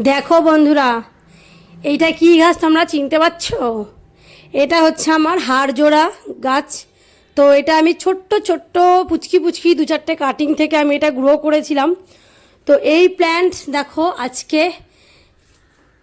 দেখো বন্ধুরা, এইটা কি গাছ তোমরা চিনতে পারছ? এটা হচ্ছে আমার হাড় জোড়া গাছ। তো এটা আমি ছোট্ট ছোট্ট পুচকি পুচকি দু চারটে কাটিং থেকে আমি এটা গ্রো করেছিলাম। তো এই প্ল্যান্ট দেখো আজকে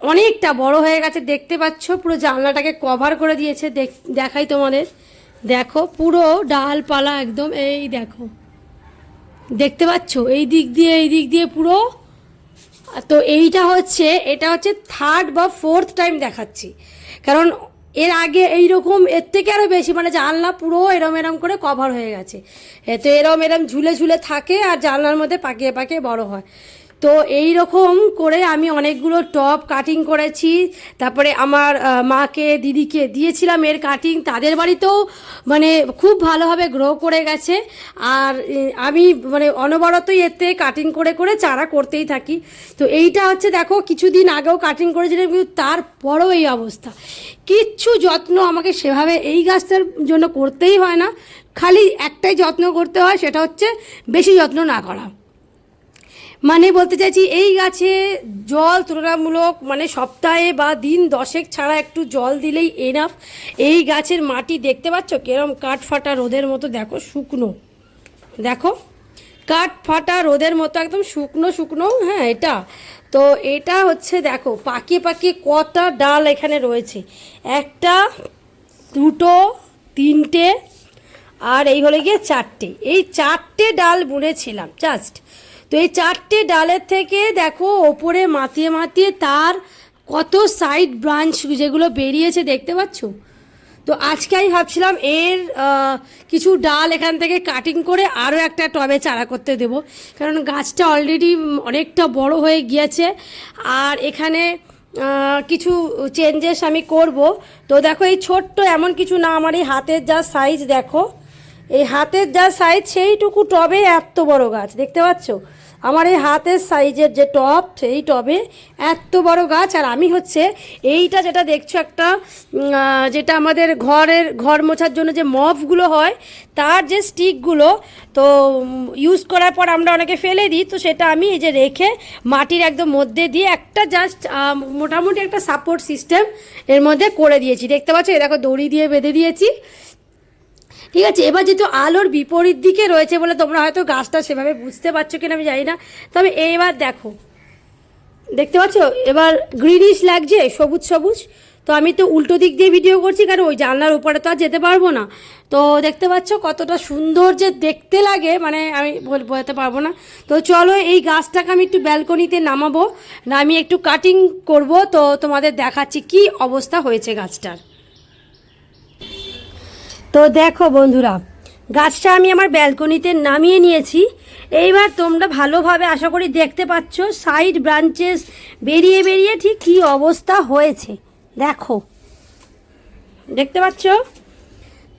অনেকটা বড় হয়ে গেছে, দেখতে পাচ্ছ? পুরো জানলাটাকে কভার করে দিয়েছে, দেখ- দেখাই তোমাদের। দেখো, পুরো ডালপালা একদম, এই দেখো। দেখতে পাচ্ছ? এই দিক দিয়ে, এই দিক দিয়ে পুরো তো এইটা হচ্ছে, এটা হচ্ছে থার্ড বা ফোর্থ টাইম দেখাচ্ছি। কারণ এর আগে এইরকম, এর থেকে আরও বেশি মানে জানলা পুরো এরম এরম করে কভার হয়ে গেছে। তো এরম এরম ঝুলে ঝুলে থাকে আর জানলার মধ্যে পাকিয়ে পাকিয়ে বড় হয়। তো এই রকম করে আমি অনেকগুলো টপ কাটিং করেছি। তারপরে আমার মাকে, দিদিকে দিয়েছিলাম এর কাটিং তাদের বাড়িতেও মানে খুব ভালোভাবে গ্রো করে গেছে। আর আমি মানে অনবরতই এতে কাটিং করে করে চারা করতেই থাকি। তো এইটা হচ্ছে দেখো, কিছুদিন আগেও কাটিং করেছিলাম, কিন্তু তারপরও এই অবস্থা। কিচ্ছু যত্ন আমাকে সেভাবে এই গাছটার জন্য করতেই হয় না। খালি একটাই যত্ন করতে হয়, সেটা হচ্ছে বেশি যত্ন না করা। মানে বলতে চাইছি, এই গাছে জল তুলনামূলক মানে সপ্তাহে বা দিন দশেক ছাড়া একটু জল দিলেই এনাফ এই গাছের মাটি দেখতে পাচ্ছ? কিরম কাঠ ফাটা রোদের মতো, দেখো শুকনো। দেখো, কাঠ ফাটা রোদের মতো, একদম শুকনো শুকনো হ্যাঁ এটা। তো এটা হচ্ছে, দেখো পাকিয়ে পাকিয়ে কটা ডাল এখানে রয়েছে। একটা, দুটো, তিনটে, আর এই হলে গিয়ে চারটে। এই চারটে ডাল বুনেছিলাম জাস্ট তো এই চারটে ডালের থেকে দেখো ওপরে মাতিয়ে মাতিয়ে তার কত সাইড ব্রাঞ্চ যেগুলো বেরিয়েছে, দেখতে পাচ্ছ? তো আজকে আমি ভাবছিলাম এর কিছু ডাল এখান থেকে কাটিং করে আরও একটা টবে চারা করতে দেব। কারণ গাছটা অলরেডি অনেকটা বড় হয়ে গিয়েছে। আর এখানে কিছু চেঞ্জেস আমি করব। তো দেখো এই ছোট্ট এমন কিছু না, আমার এই হাতের যা সাইজ দেখো। এই হাতের যা সাইজ সেইটুকু টবে এত বড় গাছ, দেখতে পাচ্ছ? আমার এই হাতের সাইজের যে টব, সেই টবে এত বড় গাছ, আর আমি হচ্ছে এইটা যেটা দেখছ একটা যেটা আমাদের ঘরের, ঘর মোছার জন্য যে মফগুলো হয়, তার যে স্টিকগুলো, তো ইউজ করার পর আমরা অনেকে ফেলে দিই, তো সেটা আমি এই যে রেখে মাটির একদম মধ্যে দিয়ে একটা জাস্ট মোটামুটি একটা সাপোর্ট সিস্টেম এর মধ্যে করে দিয়েছি। দেখতে পাচ্ছ? এই দেখো, দড়ি দিয়ে বেঁধে দিয়েছি। ঠিক আছে, এবার যেহেতু আলোর বিপরীত দিকে রয়েছে বলে তোমরা হয়তো গাছটা সেভাবে বুঝতে পারছ কিনা আমি জানি না। তবে এবার দেখো, দেখতে পাচ্ছ? এবার গ্রিনিশ লাগছে, সবুজ সবুজ। তো আমি তো উল্টো দিক দিয়ে ভিডিও করছি, কারণ ওই জানলার উপরে তো আর যেতে পারব না। তো দেখতে পাচ্ছ কতটা সুন্দর যে দেখতে লাগে মানে আমি বলতে পারব না। তো চলো এই গাছটাকে আমি একটু ব্যালকনিতে নামাবো না আমি একটু কাটিং করব। তো তোমাদের দেখাচ্ছি কি অবস্থা হয়েছে গাছটার। তো দেখো বন্ধুরা, গাছটা আমি আমার ব্যালকনিতে নামিয়ে নিয়েছি। এইবার তোমরা ভালোভাবে আশা করি দেখতে পাচ্ছ সাইড ব্রাঞ্চেস বেরিয়ে বেরিয়ে ঠিক কী অবস্থা হয়েছে। দেখো, দেখতে পাচ্ছ?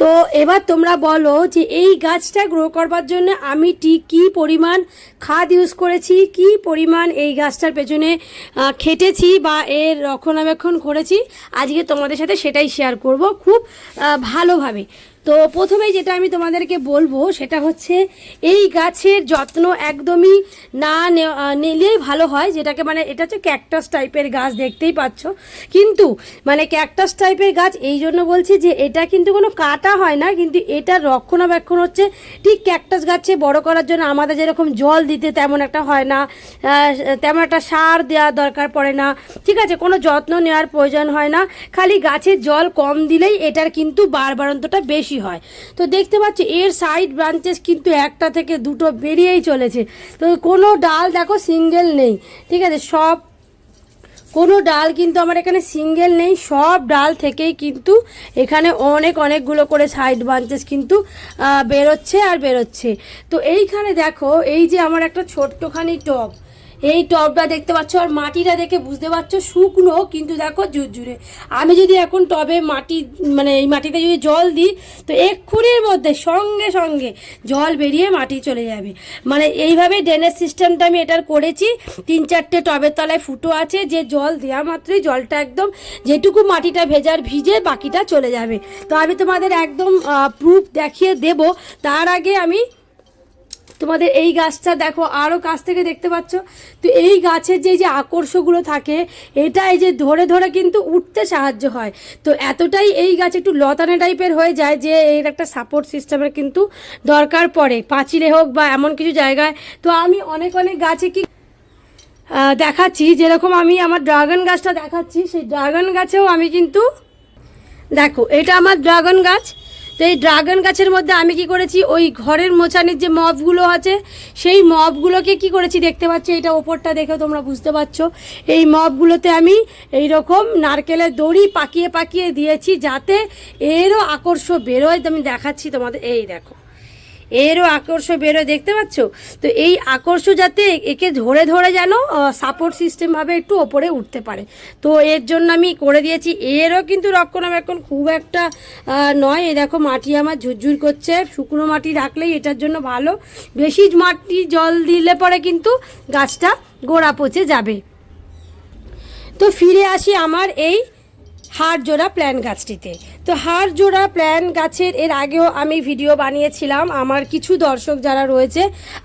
তো এবার তোমরা বলো যে এই গাছটা গ্রো করবার জন্য আমি ঠিক কী পরিমাণ খাদ ইউজ করেছি, কি পরিমাণ এই গাছটার পেছনে খেটেছি বা এর রক্ষণাবেক্ষণ করেছি। আজকে তোমাদের সাথে সেটাই শেয়ার করব খুব ভালোভাবে। তো প্রথমেই যেটা আমি তোমাদেরকে বলব, সেটা হচ্ছে এই গাছের যত্ন একদমই না নিলেই ভালো হয়। যেটাকে মানে এটা হচ্ছে ক্যাকটাস টাইপের গাছ, দেখতেই পাচ্ছ। কিন্তু মানে ক্যাকটাস টাইপের গাছ, এই জন্য বলছি যে এটা কিন্তু কোনো কাটা হয় না, কিন্তু এটার রক্ষণাবেক্ষণ হচ্ছে ঠিক ক্যাকটাস গাছে বড় করার জন্য। আমাদের যেরকম জল দিতে তেমন একটা হয় না তেমন একটা সার দেওয়ার দরকার পড়ে না। ঠিক আছে, কোনো যত্ন নেওয়ার প্রয়োজন হয় না। খালি গাছের জল কম দিলেই এটার কিন্তু বাড়বাড়ন্তটা বেশি হয়। তো দেখতে পাচ্ছি এর সাইড ব্রাঞ্চেস কিন্তু একটা থেকে দুটো বেরিয়েই চলেছে। তো কোনো ডাল দেখো সিঙ্গেল নেই, ঠিক আছে? সব কোনো ডাল কিন্তু আমার এখানে সিঙ্গেল নেই, সব ডাল থেকেই কিন্তু এখানে অনেক অনেকগুলো করে সাইড ব্রাঞ্চেস কিন্তু বেরোচ্ছে আর বেরোচ্ছে। তো এইখানে দেখো, এই যে আমার একটা ছোট্টখানি টব এই টবটা দেখতে পাচ্ছ আর মাটিটা দেখে বুঝতে পারছ শুকনো, কিন্তু দেখো জুরজুরে আমি যদি এখন টবে মাটি মানে এই মাটিতে যদি জল দিই, তো এক্ষুনির মধ্যে সঙ্গে সঙ্গে জল বেরিয়ে মাটি চলে যাবে। মানে এইভাবেই ড্রেনেজ সিস্টেমটা আমি এটার করেছি, তিন চারটে টবের তলায় ফুটো আছে, যে জল দেওয়া মাত্রই জলটা একদম, যেটুকু মাটিটা ভেজার ভিজে বাকিটা চলে যাবে। তো আমি তোমাদের একদম প্রুফ দেখিয়ে দেব, তার আগে আমি তোমাদের এই গাছটা দেখো আরও কাছ থেকে দেখতে পাচ্ছ। তো এই গাছের যে যে আকর্ষগুলো থাকে, এটা এই যে ধরে ধরে কিন্তু উঠতে সাহায্য হয়। তো এতটাই এই গাছ একটু লতানে টাইপের হয়ে যায় যে, এর একটা সাপোর্ট সিস্টেমের কিন্তু দরকার পড়ে, পাঁচিলে হোক বা এমন কিছু জায়গায়। তো আমি অনেক অনেক গাছে কি দেখাচ্ছি, যেরকম আমি আমার ড্রাগন গাছটা দেখাচ্ছি, সেই ড্রাগন গাছেও আমি কিন্তু, দেখো, এটা আমার ড্রাগন গাছ। তো এই ড্রাগন গাছের মধ্যে আমি কি করেছি, ওই ঘরের মোছানির যে মবগুলো আছে, সেই মবগুলোকে কি করেছি দেখতে পাচ্ছ, এটা ওপরটা দেখে তোমরা বুঝতে পারছ। এই মবগুলোতে আমি এই রকম নারকেলের দড়ি পাকিয়ে পাকিয়ে দিয়েছি যাতে এরও আকর্ষ বেরোয়। আমি দেখাচ্ছি তোমাদের, এই দেখো। এরও আকর্ষ বেরোয়, দেখতে পাচ্ছ? তো এই আকর্ষ যাতে একে ধরে ধরে যেন সাপোর্ট সিস্টেমভাবে একটু ওপরে উঠতে পারে। তো এর জন্য আমি করে দিয়েছি। এরও কিন্তু রক্ষণাবেক্ষণ খুব একটা নয়। এই দেখো, মাটি আমার ঝুরঝুর করছে। শুকনো মাটি রাখলেই এটার জন্য ভালো। বেশি মাটি জল দিলে পরে কিন্তু গাছটা গোড়া পচে যাবে। তো ফিরে আসি আমার এই হাড় জোড়া প্ল্যান গাছটিতে। তো হাড় জোড়া প্ল্যান গাছের এর আগেও আমি ভিডিও বানিয়েছিলাম। আমার কিছু দর্শক যারা রয়েছে,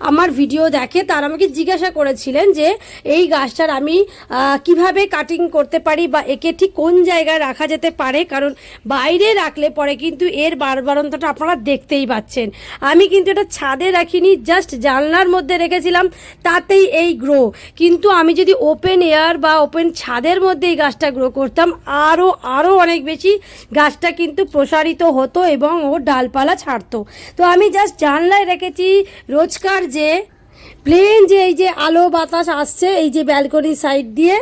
আমার ভিডিও দেখে তারা আমাকে জিজ্ঞাসা করেছিলেন যে, এই গাছটার আমি কীভাবে কাটিং করতে পারি বা একে ঠিক কোন জায়গায় রাখা যেতে পারে? কারণ বাইরে রাখলে পরে কিন্তু এর বারবারন্তটা আপনারা দেখতেই পাচ্ছেন। আমি কিন্তু এটা ছাদে রাখিনি জাস্ট জানলার মধ্যে রেখেছিলাম, তাতেই এই গ্রো কিন্তু আমি যদি ওপেন এয়ার বা ওপেন ছাদের মধ্যে এই গাছটা গ্রো করতাম, আরও আরও অনেক বেশি গাছটা কিন্তু প্রসারিত হতো এবং ও ডালপালা ছাড়তো। তো আমি জাস্ট জানলায় রেখেছি রোজকার যে প্লেন যে এই যে আলো বাতাস আসছে, এই যে ব্যালকনির সাইড দিয়ে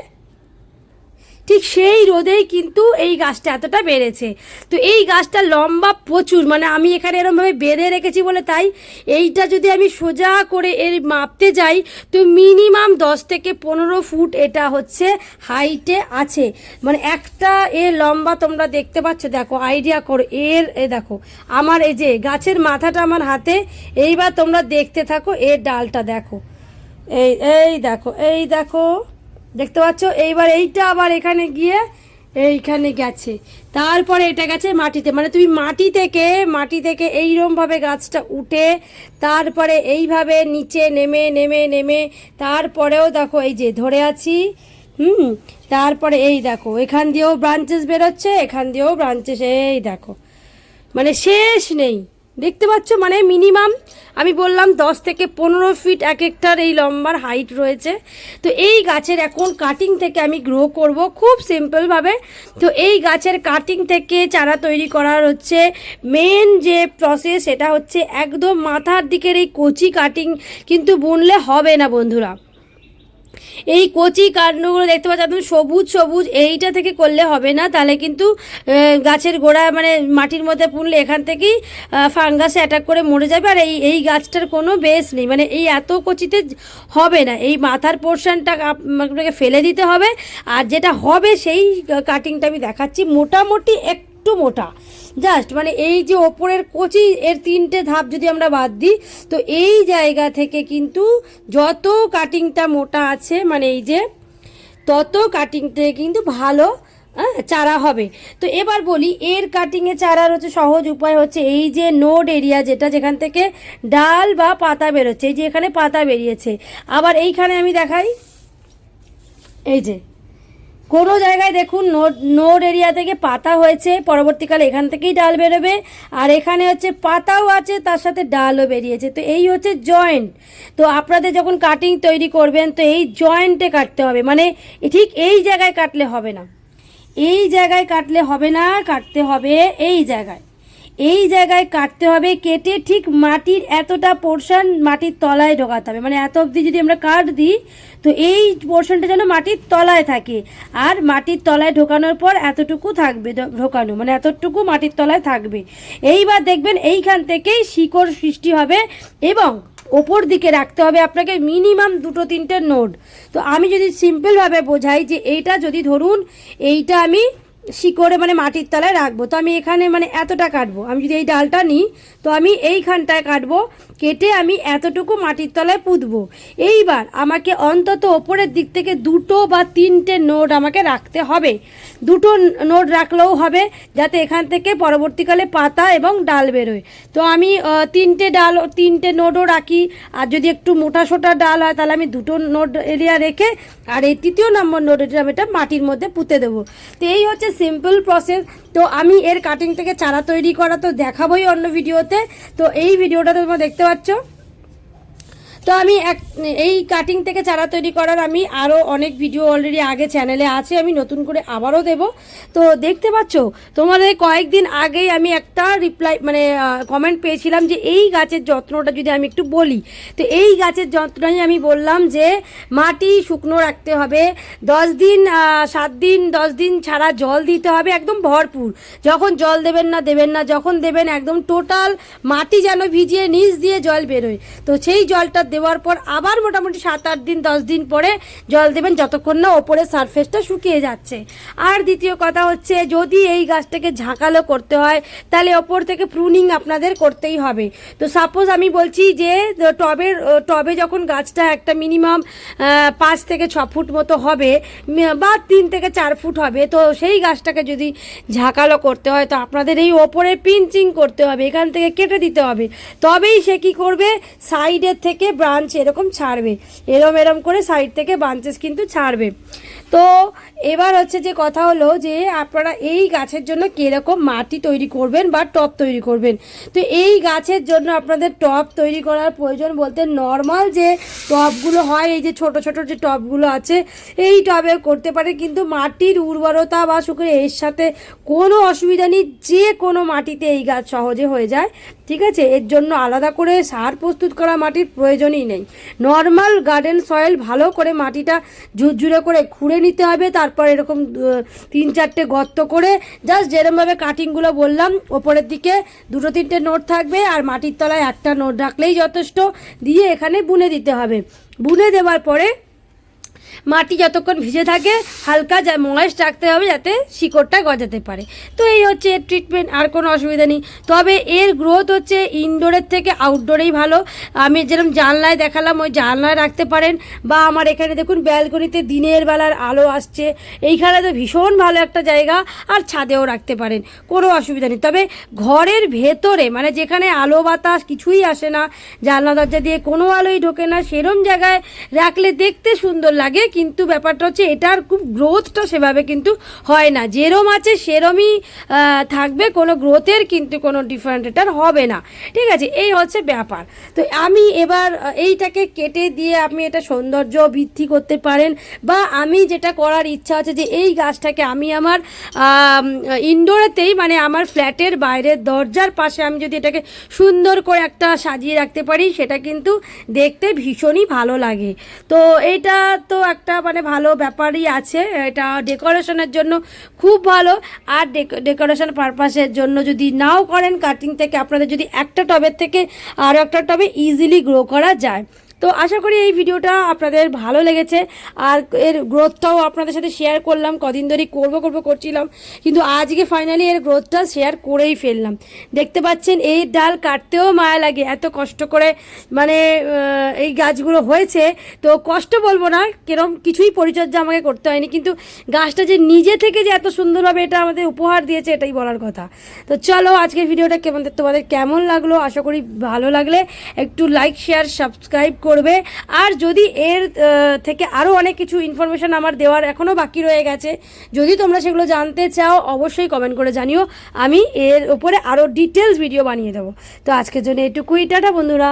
ঠিক সেই রোদেই কিন্তু এই গাছটা এতটা বেড়েছে। তো এই গাছটা লম্বা প্রচুর মানে আমি এখানে এরমভাবে বেঁধে রেখেছি বলে তাই এইটা যদি আমি সোজা করে এর মাপতে যাই, তো মিনিমাম দশ থেকে পনেরো ফুট এটা হচ্ছে হাইটে আছে। মানে একটা এর লম্বা তোমরা দেখতে পাচ্ছ, দেখো, আইডিয়া করো, এর এ দেখো, আমার এই যে গাছের মাথাটা আমার হাতে, এইবার তোমরা দেখতে থাকো এর ডালটা, দেখো, এই এই দেখো এই দেখো। দেখতে পাচ্ছ? এইবার এইটা আবার এখানে গিয়ে এইখানে গেছে। তারপরে এটা গেছে মাটিতে। মানে তুমি মাটি থেকে মাটি থেকে এইরমভাবে গাছটা উঠে, তারপরে এইভাবে নিচে নেমে নেমে নেমে, তারপরেও দেখো এই যে ধরে আছি, হুম? তারপরে এই দেখো, এখান দিয়েও ব্রাঞ্চেস বেরোচ্ছে, এখান দিয়েও ব্রাঞ্চেস এই দেখো। মানে শেষ নেই। দেখতে পাচ্ছ মানে মিনিমাম আমি বললাম দশ থেকে পনেরো ফিট এক একটার এই লম্বার হাইট রয়েছে। তো এই গাছের এখন কাটিং থেকে আমি গ্রো করব খুব সিম্পলভাবে তো এই গাছের কাটিং থেকে চারা তৈরি করার হচ্ছে মেন যে প্রসেস সেটা হচ্ছে একদম মাথার দিকের এই কচি কাটিং কিন্তু বুনলে হবে না বন্ধুরা। এই কচি কাণ্ডগুলো দেখতে পাচ্ছ একদম সবুজ সবুজ, এইটা থেকে করলে হবে না। তাহলে কিন্তু গাছের গোড়া মানে মাটির মধ্যে পুনলে এখান থেকেই ফাঙ্গাসে অ্যাটাক করে মরে যাবে। আর এই এই গাছটার কোনো বেস নেই। মানে এই এত কচিতে হবে না। এই মাথার পোর্শনটা আপনাকে ফেলে দিতে হবে। আর যেটা হবে, সেই কাটিংটা আমি দেখাচ্ছি। মোটামুটি একটু মোটা। জাস্ট মানে এই যে ওপরের কচি এর তিনটে ধাপ যদি আমরা বাদ দিই তো এই জায়গা থেকে কিন্তু যত কাটিংটা মোটা আছে মানে এই যে তত কাটিং থেকে কিন্তু ভালো হ্যাঁ, চারা হবে। তো এবার বলি এর কাটিংয়ে চারার হচ্ছে সহজ উপায় হচ্ছে এই যে নোড এরিয়া যেটা যেখান থেকে ডাল বা পাতা বেরোচ্ছে এই যে এখানে পাতা বেরিয়েছে। আবার এইখানে আমি দেখাই এই যে কোনো জায়গায় দেখুন নোড নোড এরিয়া থেকে পাতা হয়েছে, পরবর্তীকালে এখান থেকেই ডাল বেরোবে। আর এখানে হচ্ছে পাতাও আছে, তার সাথে ডালও বেরিয়েছে। তো এই হচ্ছে জয়েন্ট তো আপনাদের যখন কাটিং তৈরি করবেন, তো এই জয়েন্টে কাটতে হবে। মানে ঠিক এই জায়গায় কাটলে হবে না। এই জায়গায় কাটলে হবে না, কাটতে হবে এই জায়গায়। এই জায়গায় কাটতে হবে, কেটে ঠিক মাটির এতটা পোর্শন মাটির তলায় ঢোকাতে হবে। মানে এত অবধি যদি আমরা কাট দিই, তো এই পোর্শনটা যেন মাটির তলায় থাকে। আর মাটির তলায় ঢোকানোর পর এতটুকু থাকবে ঢোকানো মানে এতটুকু মাটির তলায় থাকবে। এইবার দেখবেন এইখান থেকেই শিকড় সৃষ্টি হবে এবং ওপর দিকে রাখতে হবে আপনাকে মিনিমাম দুটো তিনটে নোট তো আমি যদি সিম্পলভাবে বোঝাই যে এইটা যদি ধরুন, এইটা আমি শিকড়ে মানে মাটির তলায় রাখব। তো আমি এখানে মানে এতটা কাটবো। আমি যদি এই ডালটা নিই, তো আমি এইখানটায় কাটবো, কেটে আমি এতটুকু মাটির তলায় পুঁতবো। এইবার আমাকে অন্তত ওপরের দিক থেকে দুটো বা তিনটে নোট আমাকে রাখতে হবে। দুটো নোট রাখলেও হবে, যাতে এখান থেকে পরবর্তীকালে পাতা এবং ডাল বেরোয়। তো আমি তিনটে ডাল, তিনটে নোটও রাখি। আর যদি একটু মোটা সোটা ডাল হয়, তাহলে আমি দুটো নোট এরিয়া রেখে, আর এই তৃতীয় নম্বর নোট এরিয়া আমি এটা মাটির মধ্যে পুঁতে দেবো। তো এই হচ্ছে সিম্পল প্রসেস তো আমি এর কাটিং থেকে চারা তৈরি করা তো দেখাবোই অন্য ভিডিওতে তো এই ভিডিওটা তোমরা দেখতে পাচ্ছ। তো আমি এক এই কাটিং থেকে চারা তৈরি করার আমি আরও অনেক ভিডিও অলরেডি আগে চ্যানেলে আছে, আমি নতুন করে আবারও দেব। তো দেখতে পাচ্ছ, তোমাদের কয়েকদিন আগেই আমি একটা রিপ্লাই মানে কমেন্ট পেয়েছিলাম যে এই গাছের যত্নটা যদি আমি একটু বলি, তো এই গাছের যত্নটাই আমি বললাম যে মাটি শুকনো রাখতে হবে, দশ দিন সাত দিন, দশ দিন ছাড়া জল দিতে হবে, একদম ভরপুর। যখন জল দেবেন না দেবেন না, যখন দেবেন, একদম টোটাল মাটি যেন ভিজিয়ে নিচ দিয়ে জল বেরোয়। তো সেই জলটা দেওয়ার পর আবার মোটামুটি সাত আট দিন, দশ দিন পরে জল দেবেন যতক্ষণ না ওপরের সারফেসটা শুকিয়ে যাচ্ছে। আর দ্বিতীয় কথা হচ্ছে, যদি এই গাছটাকে ঝাঁকালো করতে হয়, তাহলে ওপর থেকে প্রুনিং আপনাদের করতেই হবে। তো সাপোজ আমি বলছি যে, টবের, টবে যখন গাছটা একটা মিনিমাম পাঁচ থেকে ছ ফুট মতো হবে, বা তিন থেকে চার ফুট হবে, তো সেই গাছটাকে যদি ঝাঁকালো করতে হয়, তো আপনাদের এই ওপরে পিঞ্চিং করতে হবে, এখান থেকে কেটে দিতে হবে। তবেই সে কি করবে? সাইডের থেকে ব্রাঞ্চ এরকম ছাড়বে। এরম এরম করে সাইড থেকে ব্রাঞ্চেস কিন্তু ছাড়বে। তো এবার হচ্ছে যে কথা হলো যে আপনারা এই গাছের জন্য কীরকম মাটি তৈরি করবেন বা টব তৈরি করবেন? তো এই গাছের জন্য আপনাদের টব তৈরি করার প্রয়োজন বলতে নর্মাল যে টবগুলো হয়, এই যে ছোট ছোট যে টবগুলো আছে, এই টবে করতে পারে কিন্তু মাটির উর্বরতা বা শুকরে এর সাথে কোনো অসুবিধা নেই, যে কোনো মাটিতে এই গাছ সহজে হয়ে যায়। ঠিক আছে? এর জন্য আলাদা করে সার প্রস্তুত করা মাটির প্রয়োজনই নেই। নর্মাল গার্ডেন সয়েল ভালো করে মাটিটা ঝুরঝুরে করে খুঁড়ে নিতে হবে, তারপর এরকম তিন চারটে গর্ত করে জাস্ট যেরমভাবে কাটিংগুলো বললাম, ওপরের দিকে দুটো তিনটে নোট থাকবে আর মাটির তলায় একটা নোট রাখলেই যথেষ্ট, দিয়ে এখানে বুনে দিতে হবে। বুনে দেওয়ার পরে মাটি যতক্ষণ ভিজে থাকে, হালকা যা ময়েস্ট রাখতে হবে যাতে শিকড়টা গজাতে পারে। তো এই হচ্ছে এর ট্রিটমেন্ট আর কোনো অসুবিধা নেই। তবে এর গ্রোথ হচ্ছে ইনডোরের থেকে আউটডোরেই ভালো। আমি যেরকম জানলায় দেখালাম, ওই জানলায় রাখতে পারেন। বা আমার এখানে দেখুন ব্যালকনিতে দিনের বেলার আলো আসছে। এইখানে তো ভীষণ ভালো একটা জায়গা, আর ছাদেও রাখতে পারেন। কোনো অসুবিধা নেই। তবে ঘরের ভেতরে মানে যেখানে আলো বাতাস কিছুই আসে না, জানলা দরজা দিয়ে কোনো আলোই ঢোকে না, সেরম জায়গায় রাখলে দেখতে সুন্দর লাগে। কিন্তু ব্যাপারটা হচ্ছে এটার খুব গ্রোথটা সেভাবে কিন্তু হয় না। যেরম আছে সেরমই থাকবে, কোনো গ্রোথের কিন্তু কোনো ডিফারেন্ট এটার হবে না। ঠিক আছে, এই হচ্ছে ব্যাপার। তো আমি এবার এইটাকে কেটে দিয়ে আপনি এটা সৌন্দর্য বৃদ্ধি করতে পারেন, বা আমি যেটা করার ইচ্ছা আছে যে এই গাছটাকে আমি আমার ইনডোরেতেই মানে আমার ফ্ল্যাটের বাইরের দরজার পাশে আমি যদি এটাকে সুন্দর করে একটা সাজিয়ে রাখতে পারি, সেটা কিন্তু দেখতে ভীষণই ভালো লাগে। তো এইটা তো একটা মানে ভালো ব্যাপারই আছে। এটা ডেকোরেশনের জন্য খুব ভালো। আর ডেকোরেশন পারপাসের জন্য যদি নাও করেন, কাটিং থেকে আপনাদের যদি একটা টবের থেকে আরও একটা টবে ইজিলি গ্রো করা যায়। তো আশা করি এই ভিডিওটা আপনাদের ভালো লেগেছে। আর এর গ্রোথটাও আপনাদের সাথে শেয়ার করলাম, কদিন ধরেই করব করব, করছিলাম। কিন্তু আজকে ফাইনালি এর গ্রোথটা শেয়ার করেই ফেললাম। দেখতে পাচ্ছেন, এই ডাল কাটতেও মায়া লাগে, এত কষ্ট করে মানে এই গাছগুলো হয়েছে। তো কষ্ট বলব না, কিরম কিছুই পরিচর্যা আমাকে করতে হয়নি। কিন্তু গাছটা যে নিজে থেকে যে এত সুন্দরভাবে এটা আমাদের উপহার দিয়েছে, এটাই বলার কথা। তো চলো, আজকের ভিডিওটা কেমন, তোমাদের কেমন লাগল? আশা করি ভালো লাগলে। একটু লাইক শেয়ার সাবস্ক্রাইব করবে। আর যদি এর থেকে আরও অনেক কিছু ইনফরমেশান আমার দেওয়ার এখনও বাকি রয়ে গেছে, যদি তোমরা সেগুলো জানতে চাও, অবশ্যই কমেন্ট করে জানিও। আমি এর উপরে আরও ডিটেলস ভিডিও বানিয়ে দেবো। তো আজকের জন্য এটুকুই। টাটা বন্ধুরা।